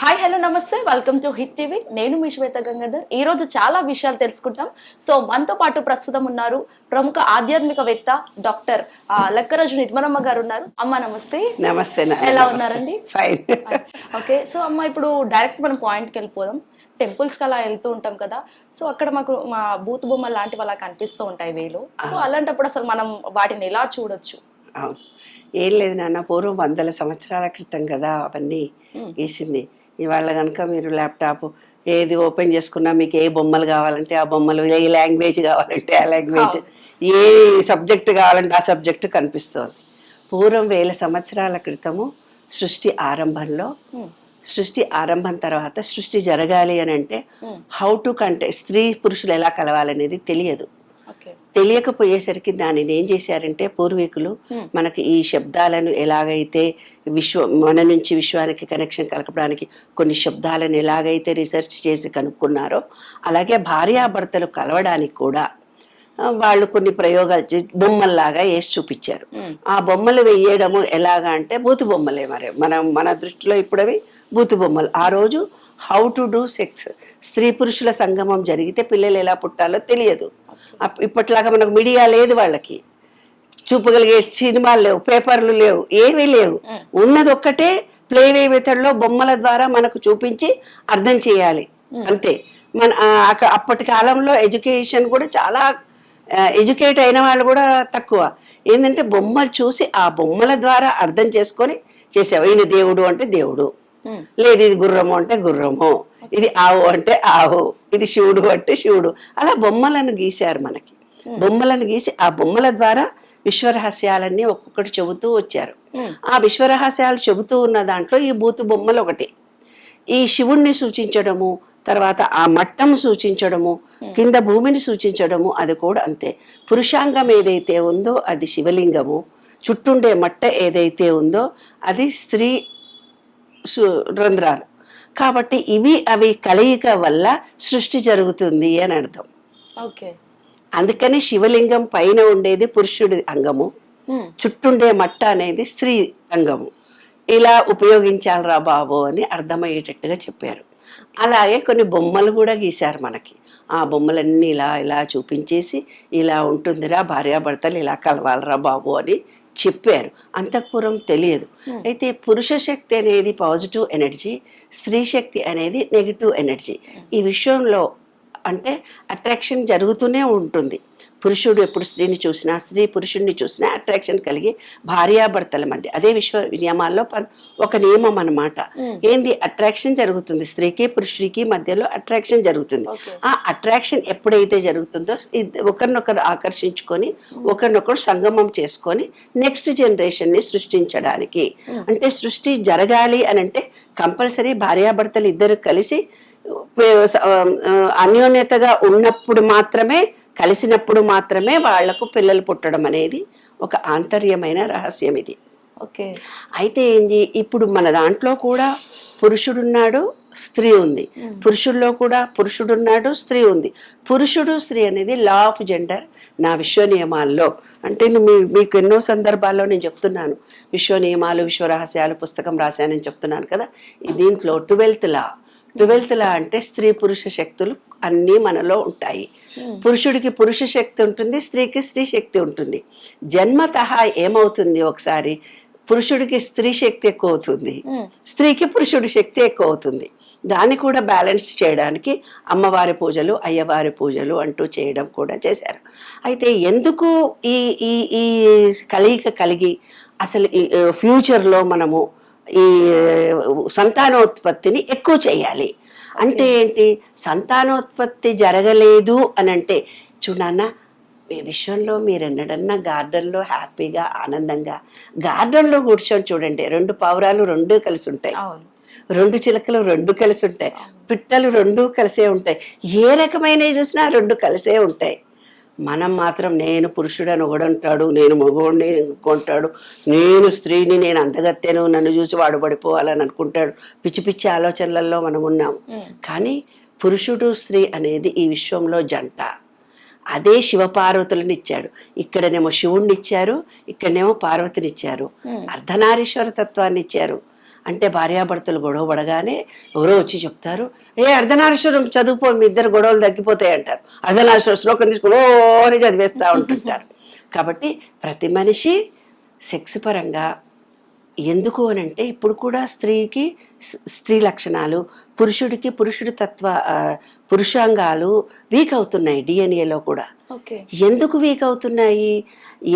Hi hello namaste. Welcome to Hit TV నేను మీ శ్వేత గంగాధర్. ఈ రోజు చాలా విషయాలు తెలుసుకుంటాం. సో మనతో పాటు ప్రస్తుతం ఉన్నారు ప్రముఖ ఆధ్యాత్మికవేత్త డాక్టర్ లక్కరాజు నిర్మలమ్మ గారు ఉన్నారు. అమ్మ నమస్తే. నమస్తే ఎలా. ఉన్నారండి? ఫైన్ ఓకే సో అమ్మ ఇప్పుడు డైరెక్ట్ మనం పాయింట్కి వెళ్ళిపోదాం. టెంపుల్స్కి అలా వెళ్తూ ఉంటాం కదా. సో అక్కడ మాకు మా బూత్ బొమ్మలు లాంటివి అలా కనిపిస్తూ ఉంటాయి వేలు. సో అలాంటప్పుడు అసలు మనం వాటిని ఎలా చూడొచ్చు? ఏం లేదు నాన్న. పూర్వం వందల సంవత్సరాల క్రితం కదా అవన్నీ మ్మ్. ఇవాళ కనుక మీరు ల్యాప్టాప్ ఏది ఓపెన్ చేసుకున్నా మీకు ఏ బొమ్మలు కావాలంటే ఆ బొమ్మలు ఏ లాంగ్వేజ్ కావాలంటే ఆ లాంగ్వేజ్ ఏ సబ్జెక్ట్ కావాలంటే ఆ సబ్జెక్ట్ కనిపిస్తుంది పూర్వం వేల సంవత్సరాల క్రితము సృష్టి ఆరంభంలో. సృష్టి ఆరంభం తర్వాత సృష్టి జరగాలి అని అంటే. హౌ టు కంటే స్త్రీ పురుషులు ఎలా కలవాలనేది తెలియదు తెలియకపోయేసరికి దానిని ఏం చేశారంటే పూర్వీకులు. మనకి ఈ శబ్దాలను ఎలాగైతే విశ్వ మన నుంచి విశ్వానికి కనెక్షన్ కలపడానికి కొన్ని శబ్దాలను ఎలాగైతే రీసెర్చ్ చేసి కనుక్కున్నారో అలాగే భార్యాభర్తలు కలవడానికి కూడా వాళ్ళు కొన్ని ప్రయోగాలు బొమ్మల్లాగా వేసి చూపించారు. ఆ బొమ్మలు వేయడము ఎలాగా అంటే బూతు బొమ్మలే మరి. మనం మన దృష్టిలో ఇప్పుడు అవి బూతు బొమ్మలు. ఆ రోజు హౌ టు డూ సెక్స్ స్త్రీ పురుషుల సంగమం జరిగితే పిల్లలు ఎలా పుట్టాలో తెలియదు. ఇప్పట్లాగా మనకు మీడియా లేదు వాళ్ళకి. చూపగలిగే సినిమాలు లేవు పేపర్లు లేవు ఏమీ లేవు. ఉన్నది ఒక్కటే ప్లేవే మెథడ్లో బొమ్మల ద్వారా మనకు చూపించి అర్థం చేయాలి. అంతే. మన ఆ, అక్క- అప్పటి కాలంలో ఎడ్యుకేషన్ కూడా చాలా ఎడ్యుకేట్ అయిన వాళ్ళు కూడా తక్కువ. ఏంటంటే బొమ్మలు చూసి ఆ బొమ్మల ద్వారా అర్థం చేసుకొని చేసావు ఈయన దేవుడు అంటే దేవుడు. లేదు ఇది గుర్రము అంటే గుర్రము. ఇది ఆవు అంటే ఆవు ఇది శివుడు అంటే శివుడు అలా బొమ్మలను గీశారు మనకి. బొమ్మలను గీసి ఆ బొమ్మల ద్వారా విశ్వరహస్యాలన్నీ ఒక్కొక్కటి చెబుతూ వచ్చారు. ఆ విశ్వరహస్యాలు చెబుతూ ఉన్న దాంట్లో ఈ బూతు బొమ్మలు ఒకటి. ఈ శివుణ్ణి సూచించడము తర్వాత ఆ మట్టం సూచించడము కింద భూమిని సూచించడము అది కూడా అంతే. పురుషాంగం ఏదైతే ఉందో అది శివలింగము చుట్టుండే మట్ట ఏదైతే ఉందో అది స్త్రీ రంధ్రాలు. కాబట్టి ఇవి అవి కలయిక వల్ల సృష్టి జరుగుతుంది అని అర్థం. ఓకే. అందుకని శివలింగం పైన ఉండేది పురుషుడి అంగము. చుట్టుండే మట్ట అనేది స్త్రీ అంగము. ఇలా ఉపయోగించాలిరా బాబు అని అర్థమయ్యేటట్టుగా చెప్పారు. అలాగే కొన్ని బొమ్మలు కూడా గీశారు మనకి. ఆ బొమ్మలన్నీ ఇలా ఇలా చూపించేసి ఇలా ఉంటుందిరా భార్యాభర్తలు ఇలా కలవాలరా బాబు అని చెప్పారు. అంతఃపురం తెలియదు. అయితే పురుష శక్తి అనేది పాజిటివ్ ఎనర్జీ స్త్రీ శక్తి అనేది నెగిటివ్ ఎనర్జీ. ఈ విషయంలో అంటే అట్రాక్షన్ జరుగుతూనే ఉంటుంది. పురుషుడు ఎప్పుడు స్త్రీని చూసినా స్త్రీ పురుషుడిని చూసినా అట్రాక్షన్ కలిగి భార్యాభర్తల మధ్య. అదే విశ్వ నియమాల్లో ఒక నియమం అన్నమాట. ఏంది? అట్రాక్షన్ జరుగుతుంది. స్త్రీకి పురుషుడికి మధ్యలో అట్రాక్షన్ జరుగుతుంది. ఆ అట్రాక్షన్ ఎప్పుడైతే జరుగుతుందో ఒకరినొకరు ఆకర్షించుకొని ఒకరినొకరు సంగమం చేసుకొని నెక్స్ట్ జనరేషన్ని సృష్టించడానికి. అంటే సృష్టి జరగాలి అని అంటే కంపల్సరీ భార్యాభర్తలు ఇద్దరు కలిసి అన్యోన్యతగా ఉన్నప్పుడు మాత్రమే కలిసినప్పుడు మాత్రమే వాళ్ళకు పిల్లలు పుట్టడం అనేది ఒక ఆంతర్యమైన రహస్యం ఇది. ఓకే. అయితే ఏంది? ఇప్పుడు మన దాంట్లో కూడా పురుషుడున్నాడు స్త్రీ ఉంది. పురుషుల్లో కూడా పురుషుడున్నాడు స్త్రీ ఉంది. పురుషుడు స్త్రీ అనేది లా ఆఫ్ జెండర్ నా విశ్వ నియమాల్లో అంటే నేను మీ మీకు ఎన్నో సందర్భాల్లో నేను చెప్తున్నాను. విశ్వ నియమాలు విశ్వ రహస్యాలు పుస్తకం రాశానని చెప్తున్నాను కదా. ఈ దీంట్లో ట్వెల్త్ లా ట్వెల్త్ లా అంటే స్త్రీ పురుష శక్తులు అన్నీ మనలో ఉంటాయి. పురుషుడికి పురుష శక్తి ఉంటుంది స్త్రీకి స్త్రీ శక్తి ఉంటుంది. జన్మతః ఏమవుతుంది ఒకసారి? పురుషుడికి స్త్రీ శక్తి ఎక్కువ అవుతుంది. స్త్రీకి పురుషుడి శక్తి ఎక్కువ అవుతుంది. దాన్ని కూడా బ్యాలెన్స్ చేయడానికి అమ్మవారి పూజలు అయ్యవారి పూజలు అంటూ చేయడం కూడా చేశారు. అయితే ఎందుకు ఈ ఈ ఈ కలయిక కలిగి అసలు ఈ ఫ్యూచర్లో మనము ఈ సంతానోత్పత్తిని ఎక్కువ చేయాలి. అంటే ఏంటి? సంతానోత్పత్తి జరగలేదు అని అంటే చూడన్న మీ విషయంలో మీరు ఎన్నడన్నా గార్డెన్లో హ్యాపీగా ఆనందంగా గార్డెన్లో కూర్చొని చూడండి. రెండు పావురాలు రెండు కలిసి ఉంటాయి అవును. రెండు చిలకలు రెండు కలిసి ఉంటాయి పిట్టలు రెండు కలిసే ఉంటాయి. ఏ రకమైనవి చూసినా రెండు కలిసే ఉంటాయి. మనం మాత్రం నేను పురుషుడని ఒకడంటాడు నేను మగవాడిని ఇంకొంటాడు నేను స్త్రీని నేను అందగత్తెను నన్ను చూసి వాడు పడిపోవాలని అనుకుంటాడు. పిచ్చి పిచ్చి ఆలోచనలలో మనం ఉన్నాం. కానీ పురుషుడు స్త్రీ అనేది ఈ విశ్వంలో జంట. అదే శివపార్వతులను ఇచ్చాడు. ఇక్కడనేమో శివుణ్ణి ఇచ్చారు ఇక్కడనేమో పార్వతిని ఇచ్చారు అర్ధనారీశ్వర తత్వాన్ని ఇచ్చారు అంటే భార్యాభర్తలు గొడవ పడగానే ఎవరో వచ్చి చెప్తారు ఏ అర్ధనారీశ్వరం చదువుపో మీ ఇద్దరు గొడవలు తగ్గిపోతాయి అంటారు. అర్ధనారీశ్వర శ్లోకం తీసుకుని చదివేస్తూ ఉంటుంటారు. కాబట్టి ప్రతి మనిషి సెక్స్ పరంగా ఎందుకు అని అంటే ఇప్పుడు కూడా స్త్రీకి స్త్రీ లక్షణాలు పురుషుడికి పురుషుడి తత్వ పురుషాంగాలు వీక్ అవుతున్నాయి డిఎన్ఏలో కూడా. ఎందుకు వీక్ అవుతున్నాయి?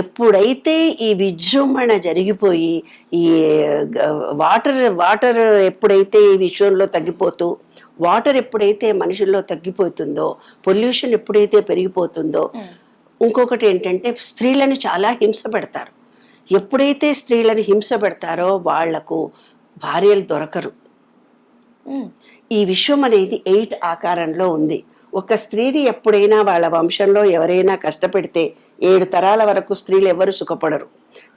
ఎప్పుడైతే ఈ విజృంభణ జరిగిపోయి ఈ వాటర్ వాటర్ ఎప్పుడైతే ఈ విశ్వంలో తగ్గిపోతూ వాటర్ ఎప్పుడైతే మనుషుల్లో తగ్గిపోతుందో పొల్యూషన్ ఎప్పుడైతే పెరిగిపోతుందో ఇంకొకటి ఏంటంటే స్త్రీలను చాలా హింస పెడతారు. ఎప్పుడైతే స్త్రీలను హింస పెడతారో వాళ్ళకు భార్యలు దొరకరు. ఈ విశ్వం అనేది ఎయిట్ ఆకారంలో ఉంది. ఒక స్త్రీని ఎప్పుడైనా వాళ్ళ వంశంలో ఎవరైనా కష్టపెడితే ఏడు తరాల వరకు స్త్రీలు ఎవరు సుఖపడరు.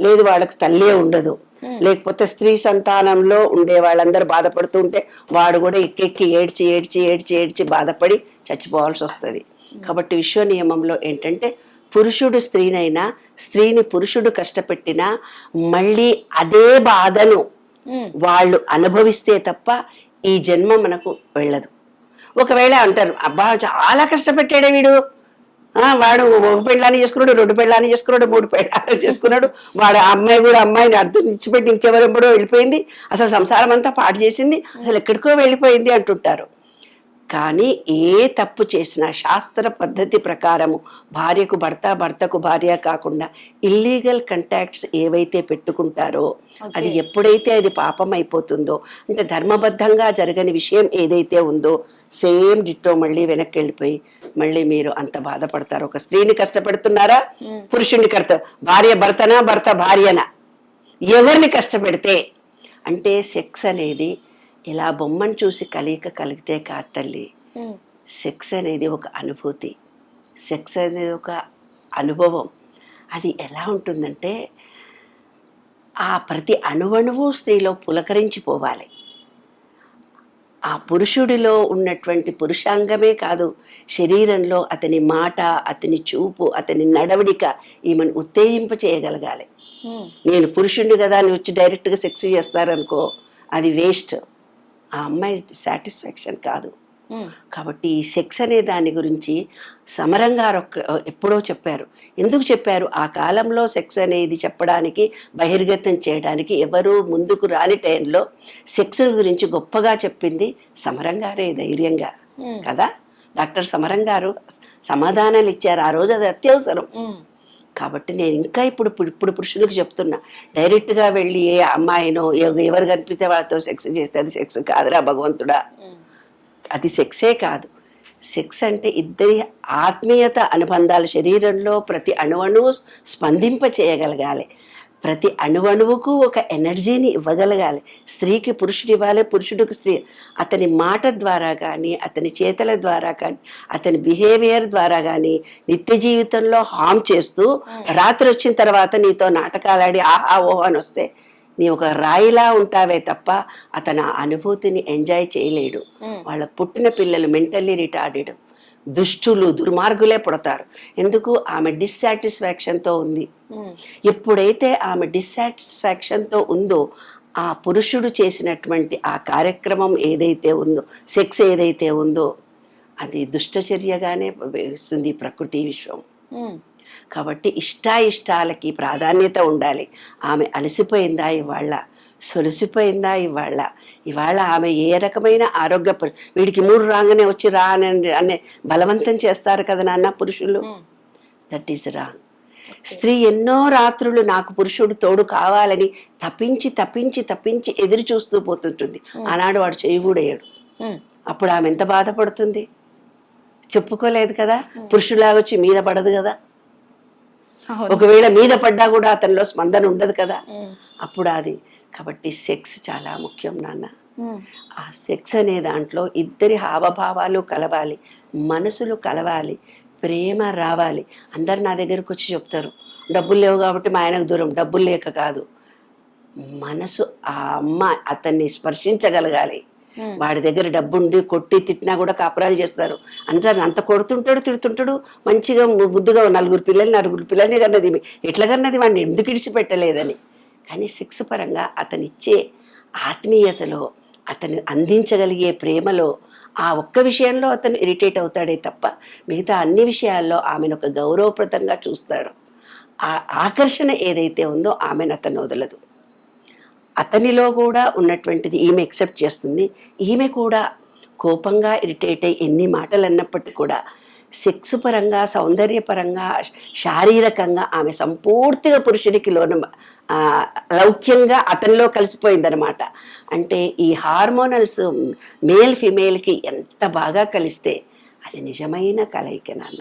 లేదు వాళ్ళకు తల్లే ఉండదు. లేకపోతే స్త్రీ సంతానంలో ఉండే వాళ్ళందరూ బాధపడుతూ ఉంటే వాడు కూడా ఎక్కెక్కి ఏడ్చి ఏడ్చి ఏడ్చి ఏడ్చి బాధపడి చచ్చిపోవాల్సి వస్తుంది. కాబట్టి విశ్వ నియమంలో ఏంటంటే పురుషుడు స్త్రీనైనా స్త్రీని పురుషుడు కష్టపెట్టినా మళ్ళీ అదే బాధను వాళ్ళు అనుభవిస్తే తప్ప ఈ జన్మ మనకు వెళ్ళదు. ఒకవేళ అంటారు అబ్బా చాలా కష్టపెట్టాడే వీడు. వాడు ఒక పెళ్ళాన్ని చేసుకున్నాడు రెండు పెళ్ళాన్ని చేసుకున్నాడు మూడు పెళ్ళాన్ని చేసుకున్నాడు. వాడు ఆ అమ్మాయి కూడా అమ్మాయిని అర్థం ఇచ్చిపెట్టి ఇంకెవరెప్పుడో వెళ్ళిపోయింది. అసలు సంసారం అంతా పాటు చేసింది. అసలు ఎక్కడికో వెళ్ళిపోయింది అంటుంటారు. కానీ ఏ తప్పు చేసినా శాస్త్ర పద్ధతి ప్రకారము భార్యకు భర్త భర్తకు భార్య కాకుండా ఇల్లీగల్ కంటాక్ట్స్ ఏవైతే పెట్టుకుంటారో అది ఎప్పుడైతే అది పాపం అయిపోతుందో అంటే ధర్మబద్ధంగా జరగని విషయం ఏదైతే ఉందో సేమ్ డిట్టో మళ్ళీ వెనక్కి వెళ్ళిపోయి మళ్ళీ మీరు అంత బాధపడతారు. ఒక స్త్రీని కష్టపెడుతున్నారా? పురుషుడిని కడత భార్య భర్తనా భర్త భార్యనా? ఎవరిని కష్టపెడితే? అంటే సెక్స్ అనేది ఇలా బొమ్మను చూసి కలియక కలిగితే కాదు తల్లి. సెక్స్ అనేది ఒక అనుభూతి. సెక్స్ అనేది ఒక అనుభవం. అది ఎలా ఉంటుందంటే ఆ ప్రతి అణువణువు స్త్రీలో పులకరించిపోవాలి. ఆ పురుషుడిలో ఉన్నటువంటి పురుషాంగమే కాదు శరీరంలో అతని మాట అతని చూపు అతని నడవడిక ఈమెను ఉత్తేజింప చేయగలగాలి. నేను పురుషుడిని కదా అని వచ్చి డైరెక్ట్గా సెక్స్ చేస్తారనుకో అది వేస్ట్. ఆ అమ్మాయి సాటిస్ఫాక్షన్ కాదు. కాబట్టి ఈ సెక్స్ అనే దాని గురించి సమరం గారు ఒక్క- ఎప్పుడో చెప్పారు. ఎందుకు చెప్పారు? ఆ కాలంలో సెక్స్ అనేది చెప్పడానికి బహిర్గతం చేయడానికి ఎవరు ముందుకు రాని టైంలో సెక్స్ గురించి గొప్పగా చెప్పింది సమరం గారే ధైర్యంగా. కదా? డాక్టర్ సమరం గారు సమాధానాలు ఇచ్చారు. ఆ రోజు అది అత్యవసరం. కాబట్టి నేను ఇంకా ఇప్పుడు ఇప్పుడు- పురుషులకు చెప్తున్నా. డైరెక్ట్గా వెళ్ళి ఏ అమ్మాయినో ఎవ- ఎవరు కనిపిస్తే వాళ్ళతో సెక్స్ చేస్తే అది సెక్స్ కాదురా భగవంతుడా? అది సెక్సే కాదు. సెక్స్ అంటే ఇద్దరి ఆత్మీయత అనుబంధాలు శరీరంలో ప్రతి అణువణువు స్పందింప చేయగలగాలి ప్రతి అణువణువుకు ఒక ఎనర్జీని ఇవ్వగలగాలి. స్త్రీకి పురుషుడు ఇవ్వాలి పురుషుడికి స్త్రీ. అతని మాట ద్వారా కానీ అతని చేతల ద్వారా కానీ అతని బిహేవియర్ ద్వారా కానీ నిత్య జీవితంలో హామ్ చేస్తూ రాత్రి వచ్చిన తర్వాత నీతో నాటకాలాడి ఆహా ఓహో అని వస్తే నీ ఒక రాయిలా ఉంటావే తప్ప అతను ఆ అనుభూతిని ఎంజాయ్ చేయలేడు. వాళ్ళ పుట్టిన పిల్లలు మెంటల్లీ రిటార్డెడ్. దుష్టులు దుర్మార్గులే పుడతారు. ఎందుకు? ఆమె డిస్సాటిస్ఫాక్షన్తో ఉంది. ఎప్పుడైతే ఆమె డిస్సాటిస్ఫాక్షన్తో ఉందో ఆ పురుషుడు చేసినటువంటి ఆ కార్యక్రమం ఏదైతే ఉందో సెక్స్ ఏదైతే ఉందో అది దుష్టచర్యగానే వేస్తుంది ప్రకృతి విశ్వం. కాబట్టి ఇష్టాయిష్టాలకి ప్రాధాన్యత ఉండాలి. ఆమె అలసిపోయిందా ఇవాళ? సొలిసిపోయిందా ఇవాళ? ఇవాళ ఆమె ఏ రకమైన ఆరోగ్య పరి- వీడికి మూడు రాగానే వచ్చి రా అని అనే బలవంతం చేస్తారు కదా నాన్న పురుషులు? దట్ ఈస్ రాంగ్ స్త్రీ ఎన్నో రాత్రులు నాకు పురుషుడు తోడు కావాలని తప్పించి తప్పించి తప్పించి ఎదురు చూస్తూ పోతుంటుంది. ఆనాడు వాడు చేయకూడేయడు అప్పుడు ఆమె ఎంత బాధపడుతుంది? చెప్పుకోలేదు కదా? పురుషులాగా వచ్చి మీద పడదు కదా? ఒకవేళ మీద పడ్డా కూడా అతనిలో స్పందన ఉండదు కదా. అప్పుడు అది. కాబట్టి సెక్స్ చాలా ముఖ్యం నాన్న. ఆ సెక్స్ అనే దాంట్లో ఇద్దరి హావభావాలు కలవాలి మనసులు కలవాలి ప్రేమ రావాలి. అందరు నా దగ్గరకు వచ్చి చెప్తారు డబ్బులు లేవు కాబట్టి మా ఆయనకు దూరం డబ్బులు లేక కాదు. మనసు ఆ అమ్మ అతన్ని స్పర్శించగలగాలి. వాడి దగ్గర డబ్బు ఉండి కొట్టి తిట్టినా కూడా కాపురాలు చేస్తారు. అంటారు అంత కొడుతుంటాడు తిడుతుంటాడు మంచిగా బుద్ధిగా నలుగురు పిల్లలు నలుగురు పిల్లల్ని కన్నది ఎట్లా కన్నది వాడిని ఎందుకు ఇడిచిపెట్టలేదని. కానీ సిక్స్ పరంగా అతనిచ్చే ఆత్మీయతలో అతను అందించగలిగే ప్రేమలో ఆ ఒక్క విషయంలో అతను ఇరిటేట్ అవుతాడే తప్ప మిగతా అన్ని విషయాల్లో ఆమెను ఒక గౌరవప్రదంగా చూస్తాడు. ఆ ఆకర్షణ ఏదైతే ఉందో ఆమెను అతను వదలదు. అతనిలో కూడా ఉన్నటువంటిది ఈమె ఎక్సెప్ట్ చేస్తుంది. ఈమె కూడా కోపంగా ఇరిటేట్ అయ్యి ఎన్ని మాటలు అన్నప్పటికీ కూడా సెక్స్ పరంగా సౌందర్యపరంగా శారీరకంగా ఆమె సంపూర్తిగా పురుషుడికి లోన లౌక్యంగా అతనిలో కలిసిపోయిందనమాట అంటే ఈ హార్మోనల్స్ మేల్ ఫిమేల్కి ఎంత బాగా కలిస్తే అది నిజమైన కలయిక నాన్న.